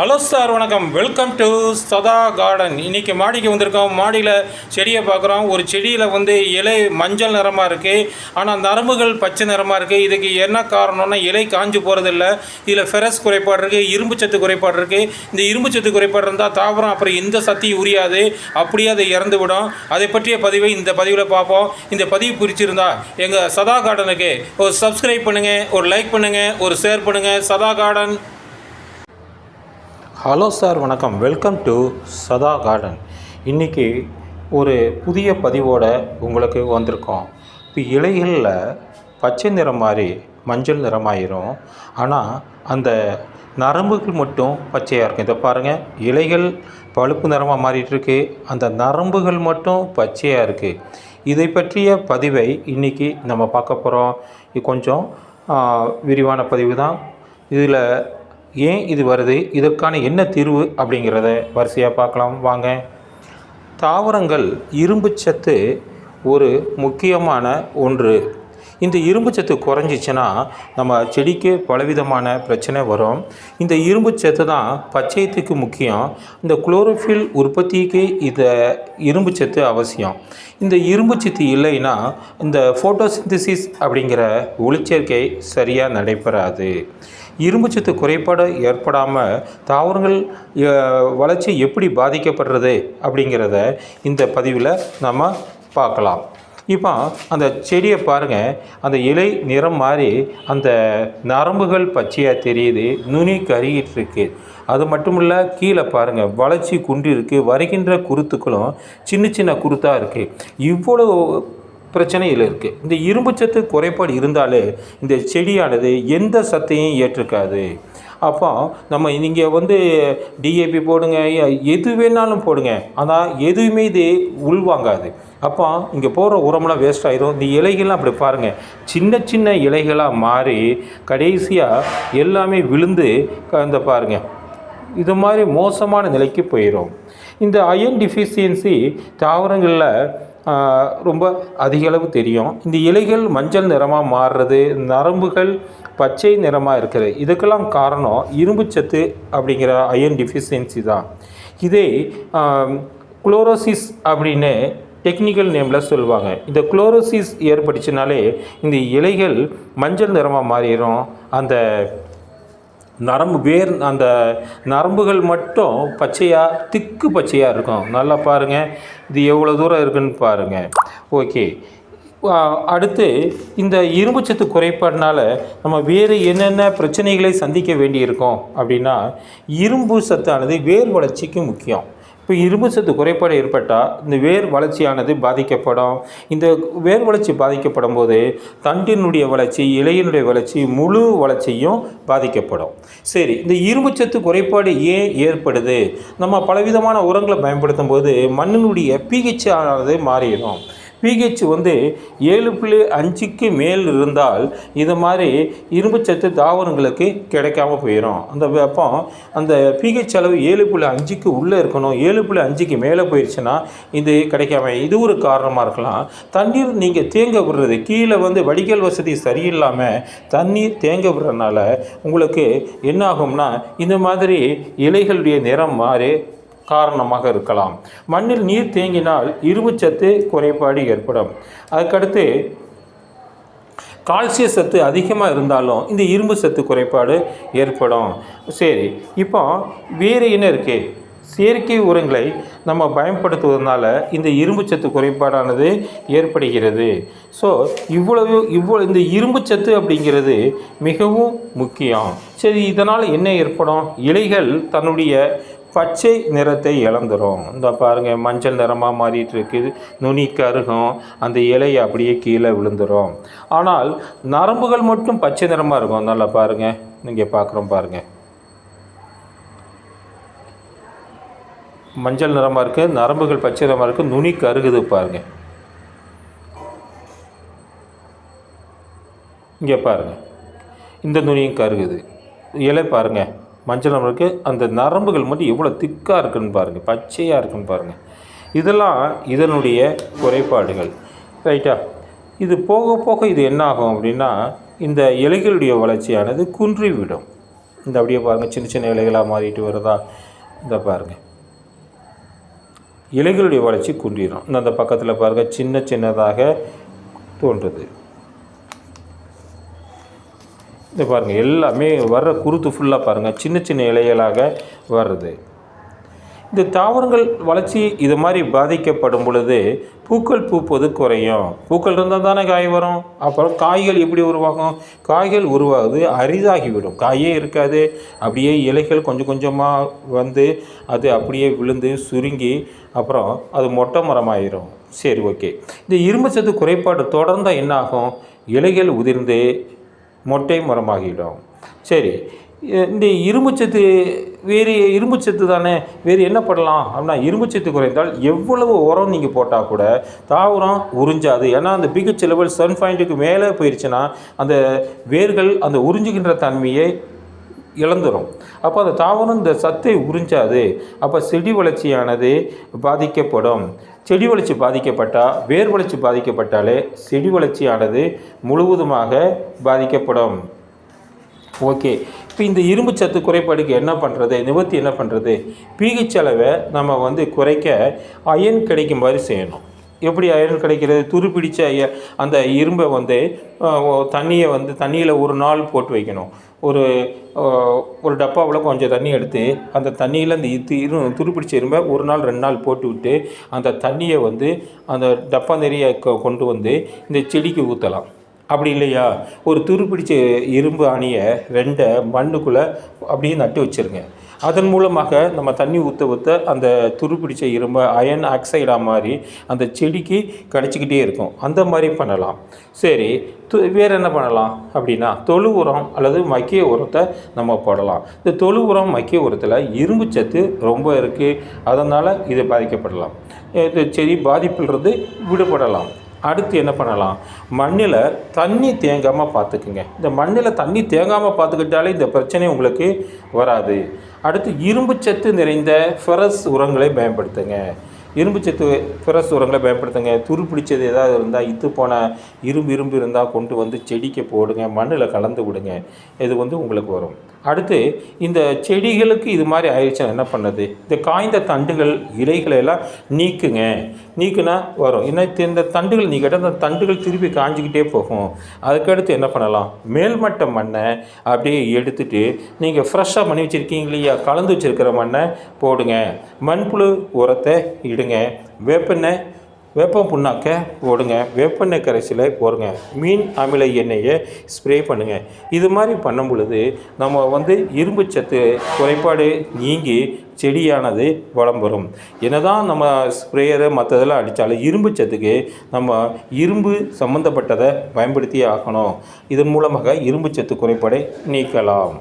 Hello sir வணக்கம். Welcome to Sadha garden இன்றைக்கி மாடிக்கு வந்திருக்கோம். மாடியில் செடியை பார்க்குறோம் ஒரு செடியில் வந்து இலை மஞ்சள் நிறமாக இருக்குது ஆனால் நரம்புகள் பச்சை நிறமாக இருக்குது இதுக்கு என்ன காரணம்னா இலை காஞ்சு போகிறதில்ல இதில் ஃபெரஸ் குறைபாடு இருக்குது இரும்பு சத்து குறைபாடு இருக்குது இந்த இரும்பு சத்து குறைபாடு இருந்தால் தாவரம் அப்புறம் எந்த சத்தியும் உரியாது. அப்படியே அதை இறந்து விடும். அதை பற்றிய பதிவை இந்த பதிவில் பார்ப்போம். இந்த பதிவு பிடிச்சிருந்தா எங்கள் சதா கார்டனுக்கு ஒரு சப்ஸ்கிரைப் பண்ணுங்கள் ஒரு லைக் பண்ணுங்கள் ஒரு ஷேர் பண்ணுங்கள் சதா கார்டன் ஹலோ சார் வணக்கம். Welcome to Sadha garden. இன்றைக்கி ஒரு புதிய பதிவோட உங்களுக்கு வந்திருக்கோம். இப்போ இலைகளில் பச்சை நிறம் மாதிரி மஞ்சள் நிறமாயிரும். ஆனால் அந்த நரம்புகள் மட்டும் பச்சையாக இருக்கும். இதை பாருங்கள் இலைகள் பழுப்பு நிறமாக மாறிட்டுருக்கு அந்த நரம்புகள் மட்டும் பச்சையாக இருக்குது இதை பற்றிய பதிவை இன்றைக்கி நம்ம பார்க்க போகிறோம் கொஞ்சம் விரிவான பதிவு தான். இதில் ஏன் இது வருது? இதற்கான என்ன தீர்வு அப்படிங்கிறத வரிசையாக பார்க்கலாம். வாங்க. தாவரங்கள் இரும்புச்சத்து ஒரு முக்கியமான ஒன்று. இந்த இரும்புச்சத்து குறைஞ்சிச்சின்னா நம்ம செடிக்கு பலவிதமான பிரச்சனை வரும். இந்த இரும்புச்சத்து தான் பச்சையத்துக்கு முக்கியம். இந்த குளோரோஃபில் உற்பத்திக்கு இந்த இரும்புச்சத்து அவசியம். இந்த இரும்புச்சத்து இல்லைன்னா இந்த ஃபோட்டோசிந்தசிஸ் அப்படிங்கிற ஒளிச்சேர்க்கை சரியாக நடைபெறாது. இரும்புச்சத்து குறைபாடு ஏற்படாமல் தாவரங்கள் வளர்ச்சி எப்படி பாதிக்கப்படுறது அப்படிங்கிறத இந்த பதிவில் நம்ம பார்க்கலாம். இப்போ அந்த செடியை பாருங்கள் அந்த இலை நிறம் மாறி அந்த நரம்புகள் பச்சையாக தெரியுது. நுனி கருகிட்டுருக்கு அது மட்டும் இல்லை கீழே பாருங்கள் வளர்ச்சி குன்றி இருக்குது வருகின்ற குருத்துக்களும் சின்ன சின்ன குருத்தாக இருக்குது இவ்வளோ பிரச்சனையில் இருக்குது இந்த இரும்பு சத்து குறைபாடு இருந்தாலே இந்த செடியானது எந்த சத்தையும் ஏற்றுக்காது. அப்போ நம்ம நீங்கள் வந்து டிஏபி போடுங்க எது வேணாலும் போடுங்க. ஆனால் எதுவுமே இது உள்வாங்காது அப்போ இங்கே போடுற உரமெல்லாம் வேஸ்ட் ஆகிடும் இந்த இலைகள்லாம் அப்படி பாருங்கள் சின்ன சின்ன இலைகளாக மாறி கடைசியாக எல்லாமே விழுந்து க- இந்த பாருங்கள் இது மாதிரி மோசமான நிலைக்கு போயிடும் இந்த அயன் டிஃபிஷியன்சி தாவரங்களில் ரொம்ப அதிகளவு தெரியும். இந்த இலைகள் மஞ்சள் நிறமாக மாறுறது நரம்புகள் பச்சை நிறமாக இருக்கிறது. இதுக்கெல்லாம் காரணம் இரும்புச்சத்து அப்படிங்கிற அயன் டிஃபிஷியன்சி தான். இதே குளோரோசிஸ் அப்படின்னு டெக்னிக்கல் நேமில் சொல்லுவாங்க. இந்த குளோரோசிஸ் ஏற்பட்டுச்சுனாலே இந்த இலைகள் மஞ்சள் நிறமாக மாறிடும். அந்த நரம்பு வேர் அந்த நரம்புகள் மட்டும் பச்சையாக திக்கு பச்சையாக இருக்கும். நல்லா பாருங்கள் இது எவ்வளோ தூரம் இருக்குன்னு பாருங்கள் ஓகே. அடுத்து இந்த இரும்புச்சத்து குறைபாடுனால நம்ம வேறு என்னென்ன பிரச்சனைகளை சந்திக்க வேண்டியிருக்கோம் அப்படின்னா இரும்பு சத்தானது வேர் வளர்ச்சிக்கு முக்கியம். இப்போ இரும்பு சத்து குறைபாடு ஏற்பட்டால் இந்த வேர் வளர்ச்சியானது பாதிக்கப்படும். இந்த வேர் வளர்ச்சி பாதிக்கப்படும் போது தண்டினுடைய வளர்ச்சி இலையினுடைய வளர்ச்சி முழு வளர்ச்சியும் பாதிக்கப்படும். சரி இந்த இரும்பு சத்து குறைபாடு ஏன் ஏற்படுது? நம்ம பலவிதமான உரங்களை பயன்படுத்தும் போது மண்ணினுடைய பிஹெச் ஆனது மாறிடும். பிஹெச் வந்து ஏழு புள்ளி அஞ்சுக்கு மேல் இருந்தால் இது மாதிரி இரும்புச்சத்து தாவரங்களுக்கு கிடைக்காம போயிடும் அந்த வெப்பம் அந்த பிஹெச் அளவு ஏழு புள்ளி அஞ்சுக்கு உள்ளே இருக்கணும். ஏழு புள்ளி அஞ்சுக்கு மேலே போயிடுச்சுன்னா இது கிடைக்காம இது ஒரு காரணமாக இருக்கலாம். தண்ணீர் நீங்கள் தேங்க விடுறது கீழே வந்து வடிகால் வசதி சரியில்லாமல் தண்ணீர் தேங்க விடுறதுனால உங்களுக்கு என்ன ஆகும்னா இந்த மாதிரி இலைகளுடைய நிறம் மாறி காரணமாக இருக்கலாம். மண்ணில் நீர் தேங்கினால் இரும்புச்சத்து குறைபாடு ஏற்படும். அதுக்கடுத்து கால்சிய சத்து அதிகமாக இருந்தாலும் இந்த இரும்பு சத்து குறைபாடு ஏற்படும். சரி இப்போ வேறு என்ன இருக்கு? செயற்கை உரங்களை நம்ம பயன்படுத்துவதனால இந்த இரும்பு சத்து குறைபாடானது ஏற்படுகிறது. ஸோ இவ்வளவு இவ்வளோ இந்த இரும்பு சத்து அப்படிங்கிறது மிகவும் முக்கியம். சரி இதனால் என்ன ஏற்படும்? இலைகள் தன்னுடைய பச்சை நிறத்தை இழந்துரும். இந்த பாருங்கள் மஞ்சள் நிறமாக மாறிட்டு இருக்குது நுனி கருகும் அந்த இலை அப்படியே கீழே விழுந்துரும். ஆனால் நரம்புகள் மட்டும் பச்சை நிறமாக இருக்கும். நல்லா பாருங்கள் நீங்கள் பார்க்குறோம் பாருங்கள் மஞ்சள் நிறமாக இருக்குது நரம்புகள் பச்சை நிறமாக இருக்குது நுனி கருகுது பாருங்கள் இங்கே பாருங்கள் இந்த நுனியும் கருகுது இலை பாருங்கள் மஞ்சள் நம்மளுக்கு இருக்கு. அந்த நரம்புகள் மட்டும் எவ்வளோ திக்காக இருக்குன்னு பாருங்கள் பச்சையாக இருக்குன்னு பாருங்கள் இதெல்லாம் இதனுடைய குறைபாடுகள். ரைட்டா? இது போக போக இது என்ன ஆகும் அப்படின்னா இந்த இலைகளுடைய வளர்ச்சியானது குன்றிவிடும். இந்த அப்படியே பாருங்கள் சின்ன சின்ன இலைகளாக மாறிட்டு வருதா? இந்த பாருங்கள் இலைகளுடைய வளர்ச்சி குன்றிடும். இந்த அந்த பக்கத்தில் பாருங்கள் சின்ன சின்னதாக தோன்றுது. இந்த பாருங்கள் எல்லாமே வர்ற குருத்து ஃபுல்லாக பாருங்கள் சின்ன சின்ன இலைகளாக வர்றது. இந்த தாவரங்கள் வளர்ச்சி இது மாதிரி பாதிக்கப்படும் பொழுது பூக்கள் பூப்பது குறையும். பூக்கள் இருந்தால் தானே காய் வரும். அப்புறம் காய்கள் எப்படி உருவாகும்? காய்கள் உருவாகுது அரிதாகிவிடும். காயே இருக்காது. அப்படியே இலைகள் கொஞ்சம் கொஞ்சமாக வந்து அது அப்படியே விழுந்து சுருங்கி அப்புறம் அது மொட்டை மரமாயிரும். சரி ஓகே. இந்த இரும்புச்சத்து குறைபாடு தொடர்ந்தால் என்ன ஆகும் இலைகள் உதிர்ந்து மொட்டை மரமாகிடும் சரி இந்த இரும்புச்சத்து வேறு இரும்புச்சத்து தானே வேறு என்ன பண்ணலாம் அப்படின்னா இரும்புச்சத்து குறைந்தால் எவ்வளவு உரம் நீங்கள் போட்டால் கூட தாவரம் உறிஞ்சாது. ஏன்னா அந்த பிஹெச் லெவல் சன் பாயிண்ட்டுக்கு மேலே போயிடுச்சுன்னா அந்த வேர்கள் அந்த உறிஞ்சுகின்ற தன்மையை இழந்துடும் அப்போ அந்த தாவரம் இந்த சத்தை உறிஞ்சாது. அப்போ செடி வளர்ச்சியானது பாதிக்கப்படும். செடி வளர்ச்சி பாதிக்கப்பட்டால் வேர் வளர்ச்சி பாதிக்கப்பட்டாலே செடி வளர்ச்சியானது முழுவதுமாக பாதிக்கப்படும். ஓகே. இப்போ இந்த இரும்பு சத்து குறைபாடுக்கு என்ன பண்ணுறது நிவர்த்தி என்ன பண்ணுறது பிஹெச் அளவை நம்ம வந்து குறைக்க அயன் கிடைக்கும் மாதிரி செய்யணும். எப்படி அயன் கிடைக்கிறது? துருப்பிடிச்ச அந்த இரும்பை வந்து தண்ணியை வந்து தண்ணியில் ஒரு நாள் போட்டு வைக்கணும். ஒரு ஒரு டப்பாவில் கொஞ்சம் தண்ணி எடுத்து அந்த தண்ணியில் அந்த இது இரு துருப்பிடிச்ச இரும்பை ஒரு நாள் ரெண்டு நாள் போட்டு விட்டு அந்த தண்ணியை வந்து அந்த டப்பா நிறைய கொண்டு வந்து இந்த செடிக்கு ஊற்றலாம் அப்படி இல்லையா? ஒரு துருப்பிடிச்ச இரும்பு அணியை ரெண்டை மண்ணுக்குள்ளே அப்படியே நட்டு வச்சிருங்க. அதன் மூலமாக நம்ம தண்ணி ஊற்ற ஊற்ற அந்த துருப்பிடிச்ச இரும்பை அயன் ஆக்சைடாக மாதிரி அந்த செடிக்கு கிடச்சிக்கிட்டே இருக்கும். அந்த மாதிரி பண்ணலாம். சரி வேறு என்ன பண்ணலாம் அப்படின்னா தொழு உரம் அல்லது மக்கிய உரத்தை நம்ம போடலாம். இந்த தொழு உரம் மக்கிய உரத்தில் இரும்பு சத்து ரொம்ப இருக்குது அதனால் இது பாதிக்கப்படலாம். இது செடி பாதிப்பிலிருந்து விடுபடலாம். அடுத்து என்ன பண்ணலாம்? மண்ணில் தண்ணி தேங்காமல் பார்த்துக்குங்க இந்த மண்ணில் தண்ணி தேங்காமல் பார்த்துக்கிட்டாலே இந்த பிரச்சனை உங்களுக்கு வராது. அடுத்து இரும்புச்சத்து நிறைந்த ஃபெரஸ் உரங்களை பயன்படுத்துங்க. இரும்புச்சத்து ஃபெரஸ் உரங்களை பயன்படுத்துங்க. துரு பிடிச்சது ஏதாவது இருந்தால் இத்து போன இரும்பு இரும்பு இருந்தால் கொண்டு வந்து செடிக்கு போடுங்க. மண்ணில் கலந்து விடுங்க. இது வந்து உங்களுக்கு வரும். அடுத்து இந்த செடிகளுக்கு இது மாதிரி ஆயிடுச்சுன்னா என்ன பண்ணுது? இந்த காய்ந்த தண்டுகள் இலைகளை எல்லாம் நீக்குங்க. நீக்குனா வரும். ஏன்னா இந்த தண்டுகள் நீக்கிட்ட அந்த தண்டுகள் திருப்பி காஞ்சிக்கிட்டே போகும். அதுக்கடுத்து என்ன பண்ணலாம்? மேல்மட்ட மண்ணை அப்படியே எடுத்துட்டு நீங்கள் ஃப்ரெஷ்ஷாக பண்ணி வச்சுருக்கீங்க இல்லையா? கலந்து வச்சுருக்கிற மண்ணை போடுங்க. மண்புழு உரத்தை இடுங்க. வேப்பெண்ணெய் வேப்பம் புண்ணாக்க போடுங்க. வேப்பெண்ணெய் கரைசலை போடுங்க. மீன் அமில எண்ணெயை ஸ்ப்ரே பண்ணுங்கள் இது மாதிரி பண்ணும் பொழுது நம்ம வந்து இரும்புச்சத்து குறைபாடு நீங்கி செடியானது வளம் வரும் என்னதான் நம்ம ஸ்ப்ரேயரை மற்றதெல்லாம் அடித்தாலும் இரும்பு சத்துக்கு நம்ம இரும்பு சம்மந்தப்பட்டதை பயன்படுத்தி ஆகணும். இதன் மூலமாக இரும்பு சத்து குறைபாடை நீக்கலாம்.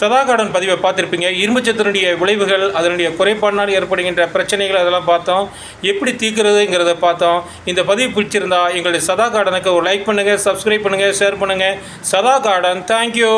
சதா கார்டன் பதிவை பார்த்துருப்பீங்க. இரும்புச்சத்தினுடைய விளைவுகள் அதனுடைய குறைபாடினால் ஏற்படுகின்ற பிரச்சனைகள் அதெல்லாம் பார்த்தோம். எப்படி தீர்க்கிறதுங்கிறத பார்த்தோம். இந்த பதிவு பிடிச்சிருந்தா எங்களுடைய சதா கார்டனுக்கு ஒரு லைக் பண்ணுங்கள் சப்ஸ்கிரைப் பண்ணுங்கள் ஷேர் பண்ணுங்கள் சதா கார்டன் தேங்க்யூ